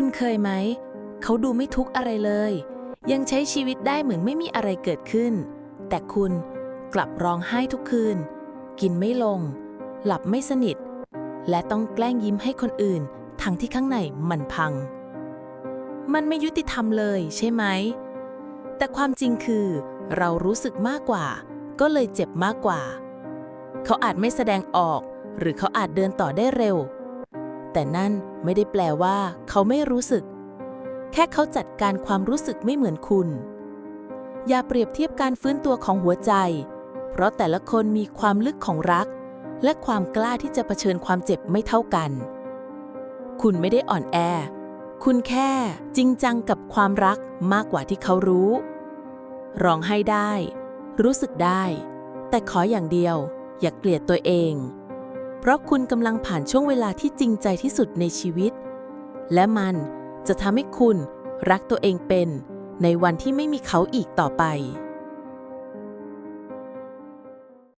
คุณเคยไหม เขาดูไม่ทุกข์อะไรเลย ยังใช้ชีวิตได้เหมือนไม่มีอะไรเกิดขึ้น แต่คุณกลับร้องไห้ทุกคืน กินไม่ลง หลับไม่สนิท และต้องแกล้งยิ้มให้คนอื่น ทั้งที่ข้างในมันพัง มันไม่ยุติธรรมเลยใช่ไหม แต่ความจริงคือ เรารู้สึกมากกว่า ก็เลยเจ็บมากกว่า เขาอาจไม่แสดงออก หรือเขาอาจเดินต่อได้เร็ว แต่นั่นไม่ได้แปลว่า เขาไม่รู้สึก แค่เขาจัดการความรู้สึกไม่เหมือนคุณ อย่าเปรียบเทียบการฟื้นตัวของหัวใจ เพราะแต่ละคนมีความลึกของรัก และความกล้าที่จะเผชิญความเจ็บไม่เท่ากัน คุณไม่ได้อ่อนแอ คุณแค่จริงจังกับความรักมากกว่าที่เขารู้ ร้องไห้ได้ รู้สึกได้ แต่ขออย่างเดียว อย่าเกลียดตัวเอง เพราะคุณกำลังผ่านช่วงเวลาที่จริงใจที่สุดในชีวิต และมันจะทำให้คุณรักตัวเองเป็น ในวันที่ไม่มีเขาอีกต่อไป